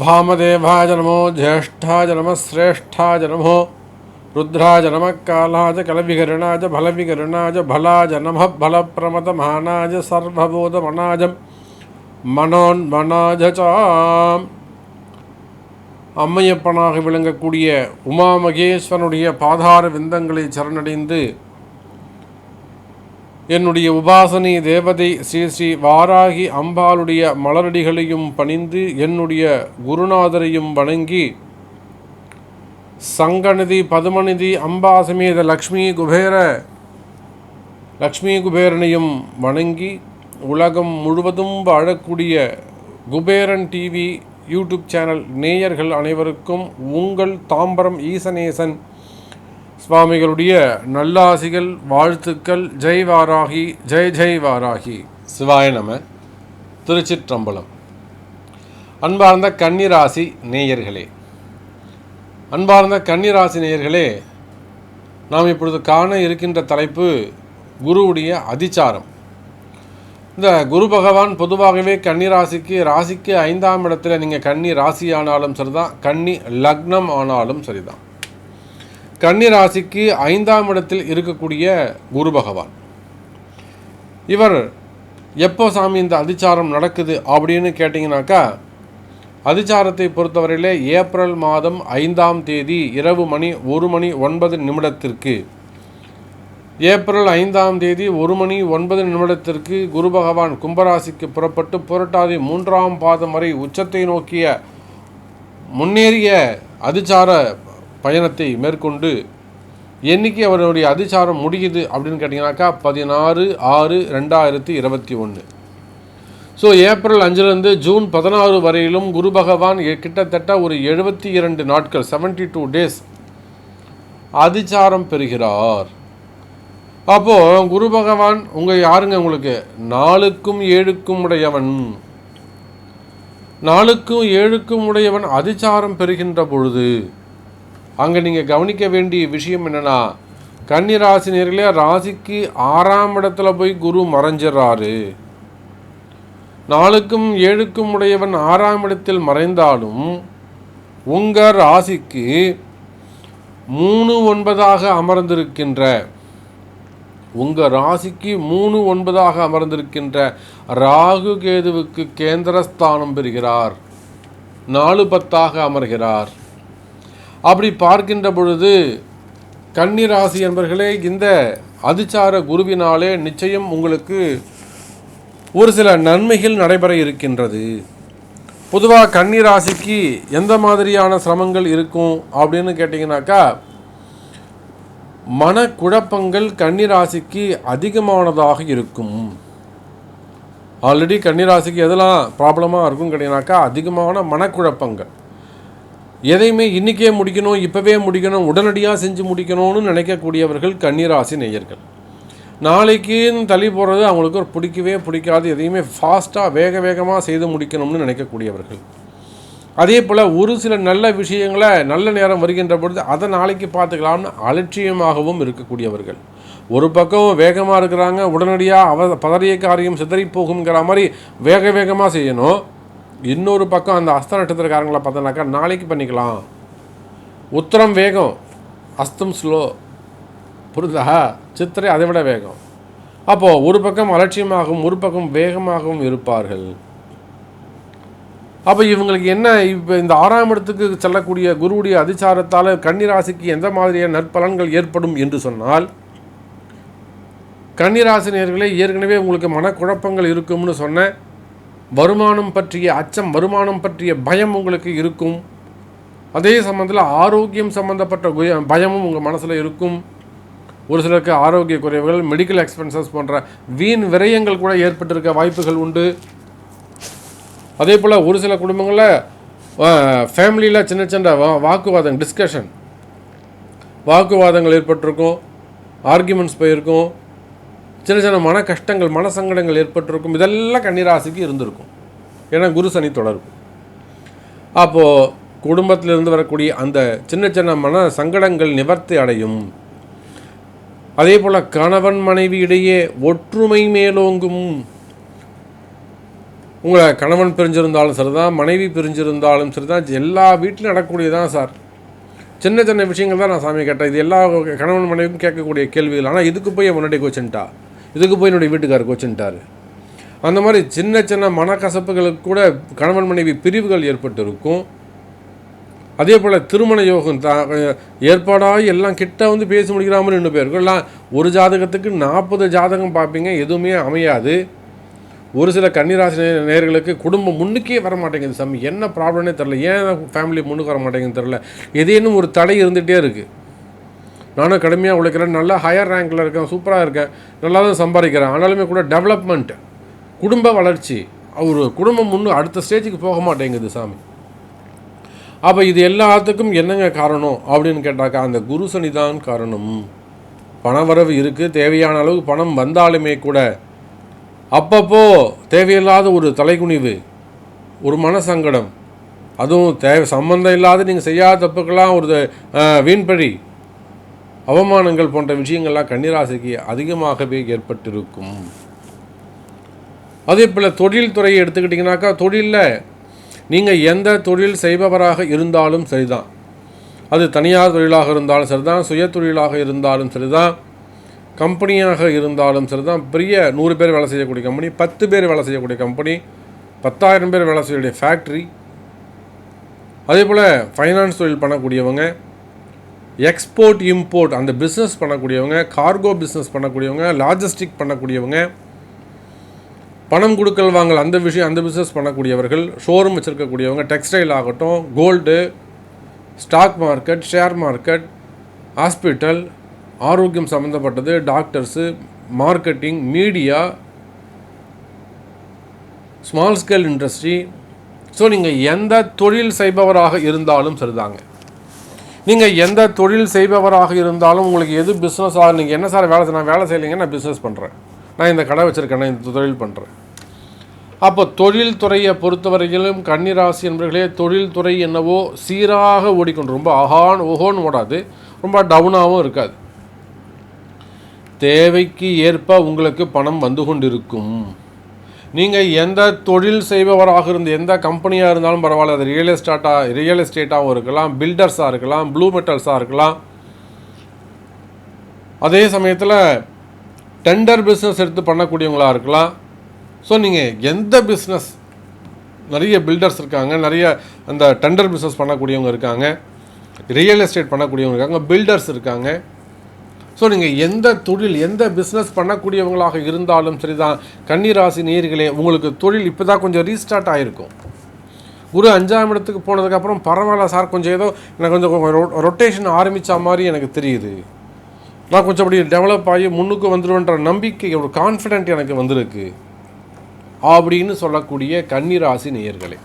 भामदेवाय नमो ज्येष्ठाय नमः श्रेष्ठाय नमो रुद्राय नमः कालाय कलविकरणाय फलविकरणाय भलाय नमः फलप्रमदमानाय सर्वबोधमनाय மனோன்மனாஜ சாம் அம்மையப்பனாக விளங்கக்கூடிய உமா மகேஸ்வரனுடைய பாதார விந்தங்களை சரணடைந்து என்னுடைய உபாசனை தேவதை ஸ்ரீ ஸ்ரீ வாராகி அம்பாளுடைய மலரடிகளையும் பணிந்து என்னுடைய குருநாதரையும் வணங்கி சங்கநிதி பதுமநிதி அம்பாசமேத லக்ஷ்மி குபேர லக்ஷ்மி குபேரனையும் வணங்கி உலகம் முழுவதும் வாழக்கூடிய குபேரன் டிவி யூடியூப் சேனல் நேயர்கள் அனைவருக்கும் உங்கள் தாம்பரம் ஈசநேசன் சுவாமிகளுடைய நல்லாசிகள் வாழ்த்துக்கள். ஜெய் வாராகி ஜெய் ஜெய் வாராகி. சிவாய நம. திருச்சிற்றம்பலம். அன்பார்ந்த கன்னிராசி நேயர்களே. அன்பார்ந்த கன்னிராசி நேயர்களே நாம் இப்பொழுது காண இருக்கின்ற தலைப்பு குருவுடைய அதிச்சாரம். இந்த குரு பகவான் பொதுவாகவே கன்னி ராசிக்கு ராசிக்கு ஐந்தாம் இடத்துல நீங்கள் கன்னி ராசி ஆனாலும் சரிதான் கன்னி லக்னம் ஆனாலும் சரிதான். கன்னி ராசிக்கு ஐந்தாம் இடத்தில் இருக்கக்கூடிய குரு பகவான். இவர் எப்போ சாமி இந்த அதிச்சாரம் நடக்குது அப்படின்னு கேட்டிங்கனாக்கா அதிச்சாரத்தை பொறுத்தவரையிலே ஏப்ரல் மாதம் ஐந்தாம் தேதி இரவு மணி ஒரு மணி ஒன்பது நிமிடத்திற்கு ஏப்ரல் ஐந்தாம் தேதி ஒரு மணி ஒன்பது நிமிடத்திற்கு குரு பகவான் கும்பராசிக்கு புறப்பட்டு புரட்டாதி மூன்றாம் பாதம் வரை உச்சத்தை நோக்கிய முன்னேறிய அதிச்சார பயணத்தை மேற்கொண்டு என்னைக்கு அவருடைய அதிச்சாரம் முடியுது அப்படின்னு கேட்டிங்கனாக்கா பதினாறு ஆறு ரெண்டாயிரத்தி இருபத்தி ஒன்று. ஸோ ஏப்ரல் அஞ்சுலேருந்து ஜூன் பதினாறு வரையிலும் குரு பகவான் கிட்டத்தட்ட ஒரு எழுபத்தி இரண்டு நாட்கள் செவன்டி டூ டேஸ் அதிச்சாரம் பெறுகிறார். அப்போது குரு பகவான் உங்கள் யாருங்க உங்களுக்கு? நாலுக்கும் ஏழுக்கும் உடையவன். நாலுக்கும் ஏழுக்கும் உடையவன் அதிச்சாரம் பெறுகின்ற பொழுது அங்கே நீங்கள் கவனிக்க வேண்டிய விஷயம் என்னன்னா கன்னி ராசி நேர்களே ராசிக்கு ஆறாம் இடத்துல போய் குரு மறைஞ்சிடறாரு நாளுக்கும் ஏழுக்கும் உடையவன் ஆறாம் இடத்தில் மறைந்தாலும் உங்கள் ராசிக்கு மூணு ஒன்பதாக அமர்ந்திருக்கின்ற உங்கள் ராசிக்கு மூணு ஒன்பதாக அமர்ந்திருக்கின்ற ராகு கேதுவுக்கு கேந்திரஸ்தானம் பெறுகிறார். நாலு பத்தாக அமர்கிறார். அப்படி பார்க்கின்ற பொழுது கன்னிராசி என்பர்களே இந்த அதிச்சார குருவினாலே நிச்சயம் உங்களுக்கு ஒரு சில நன்மைகள் நடைபெற இருக்கின்றது. பொதுவாக கன்னிராசிக்கு எந்த மாதிரியான சிரமங்கள் இருக்கும் அப்படின்னு கேட்டிங்கனாக்கா மனக்குழப்பங்கள் கன்னிராசிக்கு அதிகமானதாக இருக்கும். ஆல்ரெடி கன்னிராசிக்கு எதெல்லாம் ப்ராப்ளமாக இருக்கும் கேட்டிங்கனாக்கா அதிகமான மனக்குழப்பங்கள். எதையுமே இன்றைக்கே முடிக்கணும் இப்போவே முடிக்கணும் உடனடியாக செஞ்சு முடிக்கணும்னு நினைக்கக்கூடியவர்கள் கன்னிராசி நேயர்கள். நாளைக்குன்னு தள்ளி போகிறது அவங்களுக்கு ஒரு பிடிக்கவே பிடிக்காது எதையுமே ஃபாஸ்ட்டாக வேக வேகமாக செய்து முடிக்கணும்னு நினைக்கக்கூடியவர்கள். அதே போல் ஒரு சில நல்ல விஷயங்களை நல்ல நேரம் வருகின்ற பொழுது அதை நாளைக்கு பார்த்துக்கலாம்னு அலட்சியமாகவும் இருக்கக்கூடியவர்கள். ஒரு பக்கம் வேகமாக இருக்கிறாங்க உடனடியாக அவ பதறிய காரியம் சிதறி போகுங்கிற மாதிரி வேக வேகமாக செய்யணும். இன்னொரு பக்கம் அந்த அஸ்த நட்சத்திரக்காரங்களை பார்த்தோன்னாக்கா நாளைக்கு பண்ணிக்கலாம். உத்தரம் வேகம் அஸ்தம் ஸ்லோ புரிதா சித்திரை அதை விட வேகம். அப்போது ஒரு பக்கம் அலட்சியமாகவும் ஒரு பக்கம் வேகமாகவும் இருப்பார்கள். அப்போ இவங்களுக்கு என்ன இப்போ இந்த ஆறாம் இடத்துக்கு செல்லக்கூடிய குருவுடைய அதிசாரத்தால் கன்னிராசிக்கு எந்த மாதிரியான நற்பலன்கள் ஏற்படும் என்று சொன்னால் கன்னிராசினியர்களே ஏற்கனவே உங்களுக்கு மனக்குழப்பங்கள் இருக்கும்னு சொன்னேன். வருமானம் பற்றிய அச்சம் வருமானம் பற்றிய பயம் உங்களுக்கு இருக்கும். அதே சம்மந்தத்தில் ஆரோக்கியம் சம்மந்தப்பட்ட பயமும் உங்கள் மனசில் இருக்கும். ஒரு சிலருக்கு ஆரோக்கிய குறைவுகள் மெடிக்கல் எக்ஸ்பென்சஸ் போன்ற வீண் விரயங்கள் கூட ஏற்பட்டிருக்க வாய்ப்புகள் உண்டு. அதே போல் ஒரு சில குடும்பங்களில் ஃபேமிலியில் சின்ன சின்ன வா வாக்குவாதம் டிஸ்கஷன் வாக்குவாதங்கள் ஏற்பட்டிருக்கும். ஆர்கியூமெண்ட்ஸ் போயிருக்கும். சின்ன சின்ன மன கஷ்டங்கள் மன சங்கடங்கள் ஏற்பட்டிருக்கும். இதெல்லாம் கன்னிராசிக்கு இருந்திருக்கும். ஏன்னா குரு சனி தொடர்பு. அப்போது குடும்பத்திலிருந்து வரக்கூடிய அந்த சின்ன சின்ன மன சங்கடங்கள் நிவர்த்தி அடையும். அதே போல் கணவன் மனைவி இடையே ஒற்றுமை மேலோங்கும். உங்களை கணவன் பிரிஞ்சிருந்தாலும் சரிதான் மனைவி பிரிஞ்சிருந்தாலும் சரிதான் எல்லா வீட்டிலும் நடக்கக்கூடியதான் சார். சின்ன சின்ன விஷயங்கள் தான் நான் சாமி கேட்டேன். இது எல்லா கணவன் மனைவியும் கேட்கக்கூடிய கேள்விகள். ஆனால் இதுக்கு போய் முன்னாடி கோச்சுன்ட்டா இதுக்கு போய் என்னுடைய வீட்டுக்காரர் கோச்சுன்ட்டார் அந்த மாதிரி சின்ன சின்ன மனக்கசப்புகளுக்கு கூட கணவன் மனைவி பிரிவுகள் ஏற்பட்டு இருக்கும் அதே போல் திருமண யோகம் தா ஏற்பாடாக எல்லாம் கிட்ட வந்து பேசி முடிக்கிறாமல் மாதிரி ரெண்டு பேருக்கும் எல்லாம் ஒரு ஜாதகத்துக்கு நாற்பது ஜாதகம் பார்ப்பீங்க எதுவுமே அமையாது. ஒரு சில கன்னிராசி நேர்களுக்கு குடும்பம் முன்னுக்கே வர மாட்டேங்குது சாமி. என்ன ப்ராப்ளம்னே தெரில ஏன் ஃபேமிலி முன்னுக்கு வர மாட்டேங்குதுன்னு தெரில எதேனும் ஒரு தடை இருந்துகிட்டே இருக்குது நானும் கடுமையாக உழைக்கிறேன். நல்லா ஹையர் ரேங்கில் இருக்கேன். சூப்பராக இருக்கேன். நல்லா தான் சம்பாதிக்கிறேன். ஆனாலுமே கூட டெவலப்மெண்ட் குடும்ப வளர்ச்சி. ஒரு குடும்பம் முன்னு அடுத்த ஸ்டேஜுக்கு போக மாட்டேங்குது சாமி. அப்போ இது எல்லாத்துக்கும் என்னங்க காரணம்? அப்படின்னு கேட்டாக்கா அந்த குரு சனி தான் காரணம். பணவரவு இருக்குது தேவையான அளவு பணம் வந்தாலுமே கூட அப்பப்போ தேவையில்லாத ஒரு தலைக்குனிவு ஒரு மனசங்கடம். அதுவும் தேவை சம்மந்தம் இல்லாத நீங்கள் செய்யாத தப்புக்கெல்லாம் ஒரு வீண்பழி அவமானங்கள் போன்ற விஷயங்கள்லாம் கன்னிராசிக்கு அதிகமாகவே ஏற்பட்டிருக்கும். அதே போல் தொழில் துறையை எடுத்துக்கிட்டிங்கனாக்கா தொழிலில் நீங்கள் எந்த தொழில் செய்பவராக இருந்தாலும் சரிதான். அது தனியார் தொழிலாக இருந்தாலும் சரிதான் சுய தொழிலாக இருந்தாலும் சரிதான் கம்பெனியாக இருந்தாலும் சரிதான். பெரிய நூறு பேர் வேலை செய்யக்கூடிய கம்பெனி பத்து பேர் வேலை செய்யக்கூடிய கம்பெனி பத்தாயிரம் பேர் வேலை செய்யக்கூடிய ஃபேக்ட்ரி அதே போல் ஃபைனான்ஸ் தொழில் பண்ணக்கூடியவங்க எக்ஸ்போர்ட் இம்போர்ட் அந்த பிஸ்னஸ் பண்ணக்கூடியவங்க கார்கோ பிஸ்னஸ் பண்ணக்கூடியவங்க லாஜிஸ்டிக் பண்ணக்கூடியவங்க பணம் கொடுக்கல் வாங்கல் அந்த விஷயம் அந்த பிஸ்னஸ் பண்ணக்கூடியவர்கள் ஷோரூம் வச்சுருக்கக்கூடியவங்க டெக்ஸ்டைல் ஆகட்டும் gold stock market share market hospital ஆரோக்கியம் சம்மந்தப்பட்டது doctors marketing media small scale industry so நீங்கள் எந்த தொழில் செய்பவராக இருந்தாலும் சரிதாங்க. நீங்கள் எந்த தொழில் செய்பவராக இருந்தாலும் உங்களுக்கு எது பிஸ்னஸ் ஆகும் நீங்கள் என்ன சார் வேலை செய்~ நான் வேலை செய்யலைங்க நான் பிஸ்னஸ் பண்ணுறேன் நான் இந்த கடை வச்சுருக்கேன் நான் இந்த தொழில் பண்ணுறேன் அப்போ தொழில் துறையை பொறுத்தவரையிலும் கன்னிராசி என்பவர்களே தொழில் துறை என்னவோ சீராக ஓடிக்கொண்டு ரொம்ப ஆஹான் ஓஹோன்னு ஓடாது. ரொம்ப டவுனாகவும் இருக்காது. தேவைக்கு ஏற்ப உங்களுக்கு பணம் வந்து கொண்டிருக்கும். நீங்கள் எந்த தொழில் செய்பவராக இருந்து எந்த கம்பெனியாக இருந்தாலும் பரவாயில்ல. அது ரியல் எஸ்டேட்டாக ரியல் எஸ்டேட்டாகவும் இருக்கலாம் பில்டர்ஸாக இருக்கலாம் ப்ளூ மெட்டல்ஸாக இருக்கலாம். அதே சமயத்தில் டெண்டர் பிஸ்னஸ் எடுத்து பண்ணக்கூடியவங்களா இருக்கலாம். ஸோ நீங்கள் எந்த பிஸ்னஸ் நிறைய பில்டர்ஸ் இருக்காங்க நிறைய அந்த டெண்டர் பிஸ்னஸ் பண்ணக்கூடியவங்க இருக்காங்க ரியல் எஸ்டேட் பண்ணக்கூடியவங்க இருக்காங்க பில்டர்ஸ் இருக்காங்க. ஸோ நீங்கள் எந்த தொழில் எந்த பிஸ்னஸ் பண்ணக்கூடியவங்களாக இருந்தாலும் சரிதான். கன்னிராசி நேர்களே உங்களுக்கு தொழில் இப்போ தான் கொஞ்சம் ரீஸ்டார்ட் ஆகிருக்கும் குரு அஞ்சாம் இடத்துக்கு போனதுக்கப்புறம் பரவாயில்ல சார் கொஞ்சம் ஏதோ எனக்கு கொஞ்சம் ரொட்டேஷன் ஆரம்பித்த மாதிரி எனக்கு தெரியுது. நான் கொஞ்சம் அப்படி டெவலப் ஆகி முன்னுக்கு வந்துடுவேன்ற நம்பிக்கை ஒரு கான்ஃபிடென்ட் எனக்கு வந்திருக்கு. அப்படின்னு சொல்லக்கூடிய கன்னிராசி நேயர்களே.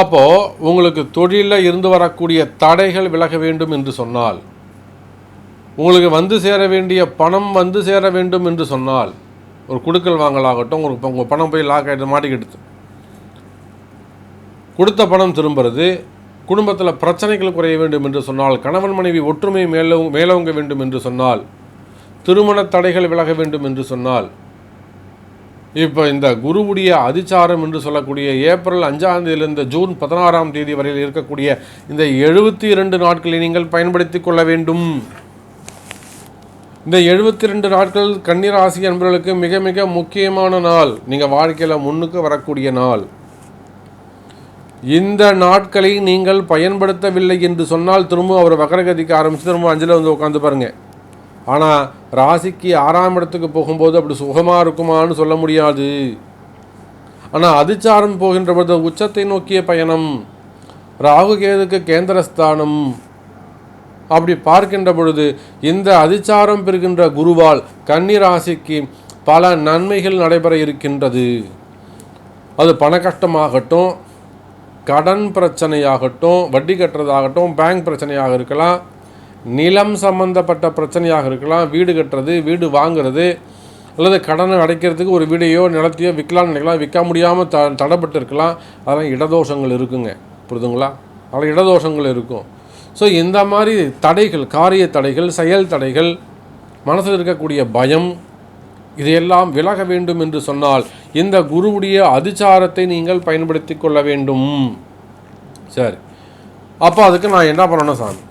அப்போது உங்களுக்கு தொழிலில் இருந்து வரக்கூடிய தடைகள் விலக வேண்டும் என்று சொன்னால் உங்களுக்கு வந்து சேர வேண்டிய பணம் வந்து சேர வேண்டும் என்று சொன்னால் ஒரு குடுக்கல் வாங்கலாகட்டும் ஒரு உங்கள் பணம் போய் லாக் ஆகிட்டு மாட்டிக்கிடுது. கொடுத்த பணம் திரும்புறது குடும்பத்தில் பிரச்சனைகள் குறைய வேண்டும் என்று சொன்னால் கணவன் மனைவி ஒற்றுமை மேலோ மேலோங்க வேண்டும் என்று சொன்னால் திருமண தடைகள் விலக வேண்டும் என்று சொன்னால் இப்போ இந்த குருவுடைய அதிச்சாரம் என்று சொல்லக்கூடிய ஏப்ரல் அஞ்சாம் தேதியிலிருந்து ஜூன் பதினாறாம் தேதி வரையில் இருக்கக்கூடிய இந்த எழுபத்தி இரண்டு நாட்களை நீங்கள் பயன்படுத்தி கொள்ள வேண்டும். இந்த எழுபத்தி ரெண்டு நாட்கள் கன்னிராசி என்பவர்களுக்கு மிக மிக முக்கியமான நாள். நீங்கள் வாழ்க்கையில் முன்னுக்கு வரக்கூடிய நாள். இந்த நாட்களை நீங்கள் பயன்படுத்தவில்லை என்று சொன்னால் திரும்ப அவர் வக்கரகதிக்கு ஆரம்பித்து திரும்ப அஞ்சில் வந்து உட்காந்து பாருங்க. ஆனால் ராசிக்கு ஆறாம் இடத்துக்கு போகும்போது அப்படி சுகமாக இருக்குமான்னு சொல்ல முடியாது. ஆனால் அதிச்சாரம் போகின்ற பொழுது உச்சத்தை நோக்கிய பயணம். ராகு கேதுக்கு கேந்திரஸ்தானம். அப்படி பார்க்கின்ற பொழுது இந்த அதிச்சாரம் பெறுகின்ற குருவால் கன்னிராசிக்கு பல நன்மைகள் நடைபெற இருக்கின்றது. அது பண கஷ்டமாகட்டும் கடன் பிரச்சனையாகட்டும் வட்டி கட்டுறதாகட்டும் பேங்க் பிரச்சனையாக இருக்கலாம் நிலம் சம்பந்தப்பட்ட பிரச்சனையாக இருக்கலாம் வீடு கட்டுறது வீடு வாங்குறது அல்லது கடனை அடைக்கிறதுக்கு ஒரு வீடையோ நிலத்தையோ விற்கலாம்னு நினைக்கலாம் விற்க முடியாமல் த தடைப்பட்டு இருக்கலாம். அதெல்லாம் இடதோஷங்கள் இருக்குங்க. புரிதுங்களா? அதில் இடதோஷங்கள் இருக்கும். ஸோ இந்த மாதிரி தடைகள் காரிய தடைகள் செயல் தடைகள் மனசில் இருக்கக்கூடிய பயம் இதையெல்லாம் விலக வேண்டும் என்று சொன்னால் இந்த குருவுடைய அதிச்சாரத்தை நீங்கள் பயன்படுத்தி கொள்ள வேண்டும். சரி. அப்போ அதுக்கு நான் என்ன பண்ணணும் சாமி?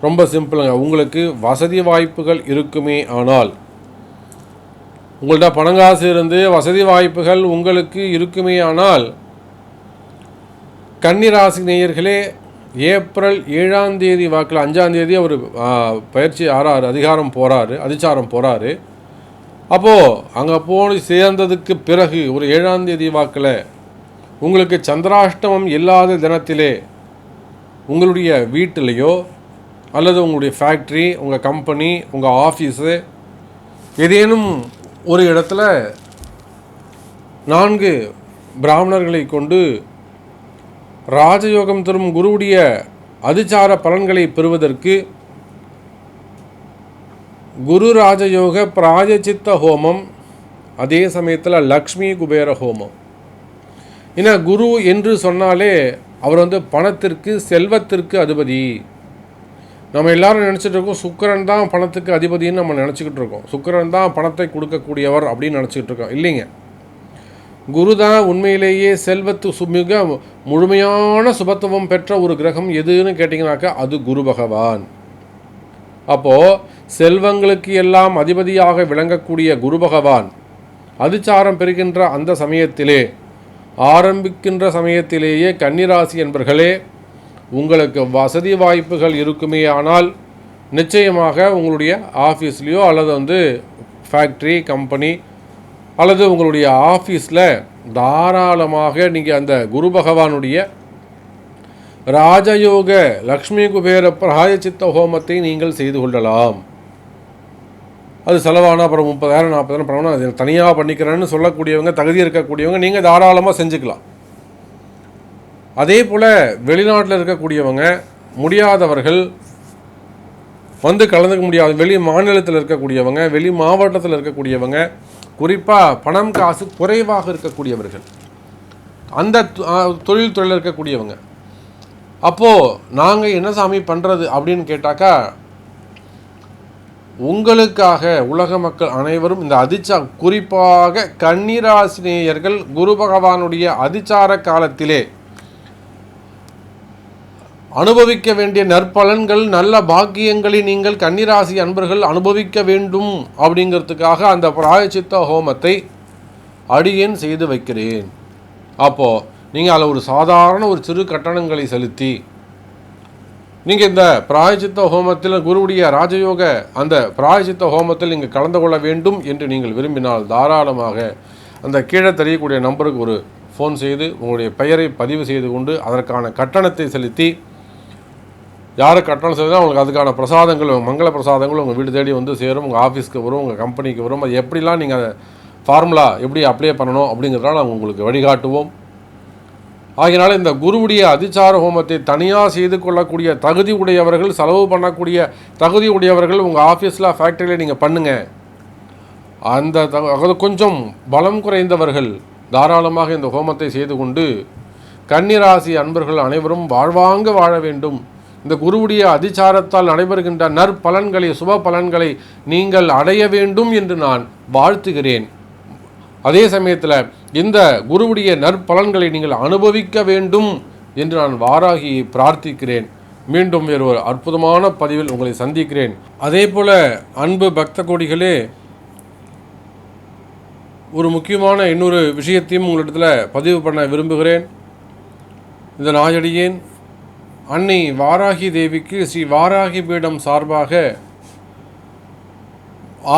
ரொம்ப சிம்பிளுங்க. உங்களுக்கு வசதி வாய்ப்புகள் இருக்குமே ஆனால் உங்கள்கிட்ட பணங்காசு இருந்து வசதி வாய்ப்புகள் உங்களுக்கு இருக்குமே ஆனால் கன்னிராசி நேயர்களே ஏப்ரல் ஏழாம் தேதி வாக்கில் அஞ்சாம் தேதி அவர் பயிற்சி ஆறாறு அதிகாரம் போகிறாரு அதிச்சாரம் போகிறாரு அப்போது அங்கே போய் சேர்ந்ததுக்கு பிறகு ஒரு ஏழாம் தேதி வாக்கில் உங்களுக்கு சந்திராஷ்டமம் இல்லாத தினத்திலே உங்களுடைய வீட்டிலையோ அல்லது உங்களுடைய ஃபேக்ட்ரி உங்கள் கம்பெனி உங்கள் ஆஃபீஸு ஏதேனும் ஒரு இடத்துல நான்கு பிராமணர்களை கொண்டு ராஜயோகம் தரும் குருவுடைய அதிச்சார பலன்களை பெறுவதற்கு குரு ராஜயோக பிராயச்சித்த ஹோமம் அதே சமயத்தில் லக்ஷ்மி குபேர ஹோமம். ஏன்னா குரு என்று சொன்னாலே அவர் வந்து பணத்திற்கு செல்வத்திற்கு அதிபதி. நம்ம எல்லாரும் நினச்சிட்டு இருக்கோம் சுக்கரன் தான் பணத்துக்கு அதிபதின்னு நம்ம நினச்சிக்கிட்டு இருக்கோம். சுக்கிரன் தான் பணத்தை கொடுக்கக்கூடியவர் அப்படின்னு நினச்சிக்கிட்டு இருக்கோம். இல்லைங்க. குருதான் உண்மையிலேயே செல்வத்து சுமிக முழுமையான சுபத்துவம் பெற்ற ஒரு கிரகம் எதுன்னு கேட்டிங்கனாக்கா அது குரு பகவான். அப்போது செல்வங்களுக்கு எல்லாம் அதிபதியாக விளங்கக்கூடிய குரு பகவான் அதிச்சாரம் பெறுகின்ற அந்த சமயத்திலே ஆரம்பிக்கின்ற சமயத்திலேயே கன்னிராசி என்பர்களே உங்களுக்கு வசதி வாய்ப்புகள் இருக்குமே ஆனால் நிச்சயமாக உங்களுடைய ஆஃபீஸ்லேயோ அல்லது வந்து ஃபேக்ட்ரி கம்பெனி அல்லது உங்களுடைய ஆஃபீஸில் தாராளமாக நீங்கள் அந்த குரு பகவானுடைய ராஜயோக லக்ஷ்மி குபேர பிராயச்சித்த ஹோமத்தை நீங்கள் செய்து கொள்ளலாம். அது செலவானா அப்புறம் முப்பதாயிரம் நாற்பதாயிரம் பணம்னா அது தனியாக பண்ணிக்கிறேன்னு சொல்லக்கூடியவங்க தகுதி இருக்கக்கூடியவங்க நீங்கள் தாராளமாக செஞ்சுக்கலாம். அதே போல் வெளிநாட்டில் இருக்கக்கூடியவங்க முடியாதவர்கள் வந்து கலந்துக்க முடியாது. வெளி மாநிலத்தில் இருக்கக்கூடியவங்க வெளி மாவட்டத்தில் இருக்கக்கூடியவங்க குறிப்பாக பணம் காசு குறைவாக இருக்கக்கூடியவர்கள். அந்த தொழில் துறையில் இருக்கக்கூடியவங்க. அப்போது நாங்கள் என்ன சாமி பண்ணுறது அப்படின்னு கேட்டாக்கா உங்களுக்காக உலக மக்கள் அனைவரும் இந்த அதிச்சா குறிப்பாக கன்னிராசினியர்கள் குரு பகவானுடைய அதிச்சார காலத்திலே அனுபவிக்க வேண்டிய நற்பலன்கள் நல்ல பாக்கியங்களை நீங்கள் கன்னிராசி அன்பர்கள் அனுபவிக்க வேண்டும் அப்படிங்கிறதுக்காக அந்த பிராயச்சித்த ஹோமத்தை அடியேன் செய்து வைக்கிறேன். அப்போது நீங்கள் அதில் ஒரு சாதாரண ஒரு சிறு கட்டணங்களை செலுத்தி நீங்கள் இந்த பிராயச்சித்த ஹோமத்தில் குருவுடைய ராஜயோக அந்த பிராயச்சித்த ஹோமத்தில் நீங்கள் கலந்து கொள்ள வேண்டும் என்று நீங்கள் விரும்பினால் தாராளமாக அந்த கீழே தெரியக்கூடிய நம்பருக்கு ஒரு ஃபோன் செய்து உங்களுடைய பெயரை பதிவு செய்து கொண்டு அதற்கான கட்டணத்தை செலுத்தி யாரை கட்டணம் செய்தால் உங்களுக்கு அதுக்கான பிரசாதங்கள் மங்கள பிரசாதங்கள் உங்கள் வீடு தேடி வந்து சேரும் உங்கள் ஆஃபீஸ்க்கு வரும் உங்கள் கம்பெனிக்கு வரும். அது எப்படிலாம் நீங்கள் அதை ஃபார்முலா எப்படி அப்ளை பண்ணணும் அப்படிங்கிறதால நாங்கள் உங்களுக்கு வழிகாட்டுவோம். ஆகினால இந்த குருவுடைய அதிச்சார ஹோமத்தை தனியாக செய்து கொள்ளக்கூடிய தகுதி உடையவர்கள் செலவு பண்ணக்கூடிய தகுதி உடையவர்கள் உங்கள் ஆஃபீஸில் ஃபேக்ட்ரியில் நீங்கள் பண்ணுங்கள் அந்த தகு- அது கொஞ்சம் பலம் குறைந்தவர்கள் தாராளமாக இந்த ஹோமத்தை செய்து கொண்டு கன்னிராசி அன்பர்கள் அனைவரும் வாழ்வாங்க வாழ வேண்டும். இந்த குருவுடைய அதிச்சாரத்தால் நடைபெறுகின்ற நற்பலன்களை சுப பலன்களை நீங்கள் அடைய வேண்டும் என்று நான் வாழ்த்துகிறேன். அதே சமயத்தில் இந்த குருவுடைய நற்பலன்களை நீங்கள் அனுபவிக்க வேண்டும் என்று நான் வாராகி பிரார்த்திக்கிறேன். மீண்டும் வேறு ஒரு அற்புதமான பதிவில் உங்களை சந்திக்கிறேன். அதே போல அன்பு பக்த கோடிகளே ஒரு முக்கியமான இன்னொரு விஷயத்தையும் உங்களிடத்தில் பதிவு பண்ண விரும்புகிறேன். இந்த நாயடியேன் அன்னை வாராகி தேவிக்கு ஸ்ரீ வாராகி பீடம் சார்பாக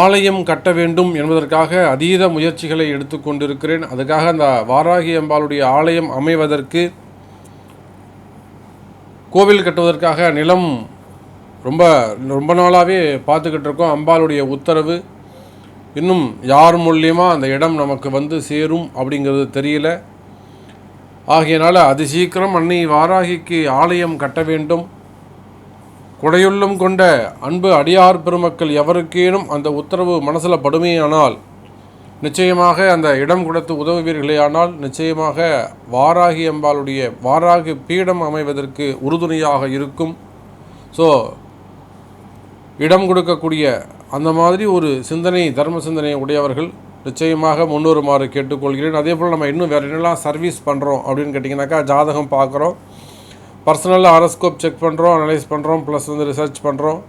ஆலயம் கட்ட வேண்டும் என்பதற்காக அதீத முயற்சிகளை எடுத்துக்கொண்டிருக்கிறேன் அதுக்காக அந்த வாராகி அம்பாளுடைய ஆலயம் அமைவதற்கு கோவில் கட்டுவதற்காக நிலம் ரொம்ப ரொம்ப நாளாகவே பார்த்துக்கிட்டு இருக்கோம். அம்பாளுடைய உத்தரவு இன்னும் யார் மூலியமாக அந்த இடம் நமக்கு வந்து சேரும் அப்படிங்கிறது தெரியல. ஆகையினால அதி சீக்கிரம் அன்னை வாராகிக்கு ஆலயம் கட்ட வேண்டும். குடையுள்ளும் கொண்ட அன்பு அடியார் பெருமக்கள் எவருக்கேனும் அந்த உத்தரவு மனசில் படுமையானால் நிச்சயமாக அந்த இடம் கொடுத்து உதவுவீர்களேயானால் நிச்சயமாக வாராகி அம்பாளுடைய வாராகி பீடம் அமைவதற்கு உறுதுணையாக இருக்கும். ஸோ இடம் கொடுக்கக்கூடிய அந்த மாதிரி ஒரு சிந்தனை தர்ம சிந்தனை உடையவர்கள் நிச்சயமாக முன்வருமாறு கேட்டுக்கொள்கிறேன். அதே போல் நம்ம இன்னும் வேறு என்னெல்லாம் சர்வீஸ் பண்ணுறோம் அப்படின்னு கேட்டிங்கனாக்கா ஜாதகம் பார்க்குறோம். பர்சனலாக ஹாரோஸ்கோப் செக் பண்ணுறோம் அனலைஸ் பண்ணுறோம் ப்ளஸ் வந்து ரிசர்ச் பண்ணுறோம்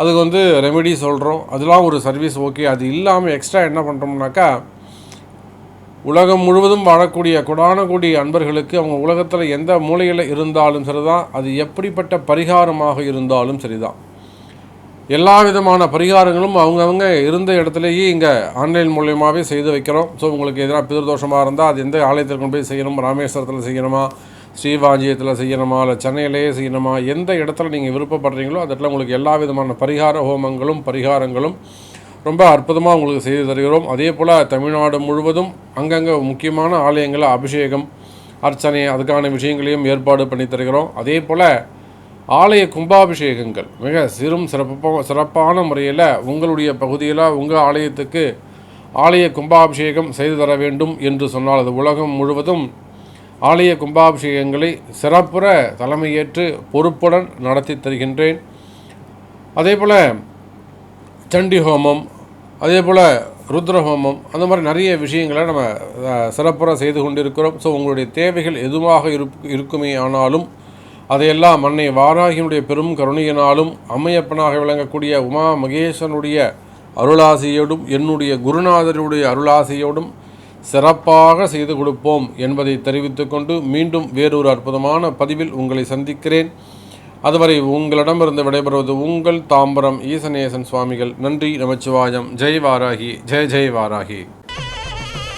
அதுக்கு வந்து ரெமெடி சொல்கிறோம் அதெல்லாம் ஒரு சர்வீஸ் ஓகே அது இல்லாமல் எக்ஸ்ட்ரா என்ன பண்ணுறோம்னாக்கா உலகம் முழுவதும் வாழக்கூடிய கொடான கோடி அன்பர்களுக்கு அவங்க உலகத்தில் எந்த மூலையில் இருந்தாலும் சரிதான். அது எப்படிப்பட்ட பரிகாரமாக இருந்தாலும் சரிதான். எல்லா விதமான பரிகாரங்களும் அவங்கவுங்க இருந்த இடத்துலையே இங்கே ஆன்லைன் மூலியமாகவே செய்து வைக்கிறோம். ஸோ உங்களுக்கு எதனா பிதிர்தோஷமாக இருந்தால் அது எந்த ஆலயத்தில் கொண்டு போய் செய்யணும்? ராமேஸ்வரத்தில் செய்யணுமா? ஸ்ரீவாஞ்சியத்தில் செய்யணுமா? இல்லை சென்னையிலேயே செய்யணுமா? எந்த இடத்துல நீங்கள் விருப்பப்படுறீங்களோ அந்த இடத்துல உங்களுக்கு எல்லா விதமான பரிகார ஹோமங்களும் பரிகாரங்களும் ரொம்ப அற்புதமாக உங்களுக்கு செய்து தருகிறோம். அதே போல் தமிழ்நாடு முழுவதும் அங்கங்கே முக்கியமான ஆலயங்களில் அபிஷேகம் அர்ச்சனை அதுக்கான விஷயங்களையும் ஏற்பாடு பண்ணி தருகிறோம். அதே போல் ஆலய கும்பாபிஷேகங்கள். மிக சிறும் சிறப்பு சிறப்பான முறையில் உங்களுடைய பகுதியில் உங்கள் ஆலயத்துக்கு ஆலய கும்பாபிஷேகம் செய்து தர வேண்டும் என்று சொன்னால் அது உலகம் முழுவதும் ஆலய கும்பாபிஷேகங்களை சிறப்புற தலைமையேற்று பொறுப்புடன் நடத்தி தருகின்றேன். அதே போல் சண்டி ஹோமம் அதே போல் ருத்ர ஹோமம் அந்த மாதிரி நிறைய விஷயங்களை நம்ம சிறப்புற செய்து கொண்டிருக்கிறோம். ஸோ உங்களுடைய தேவைகள் எதுவாக இருப் இருக்குமே ஆனாலும் அதையெல்லாம் அன்னை வாராகியினுடைய பெரும் கருணையினாலும் அம்மையப்பனாக விளங்கக்கூடிய உமா மகேசனுடைய அருளாசியோடும் என்னுடைய குருநாதருடைய அருளாசியோடும் சிறப்பாக செய்து கொடுப்போம் என்பதை தெரிவித்துக்கொண்டு மீண்டும் வேறொரு அற்புதமான பதிவில் உங்களை சந்திக்கிறேன். அதுவரை உங்களிடமிருந்து விடைபெறுவது உங்கள் தாம்பரம் ஈசநேசன் சுவாமிகள். நன்றி நமச்சிவாயம். ஜெய் வாராகி. ஜெய் ஜெய் வாராகி.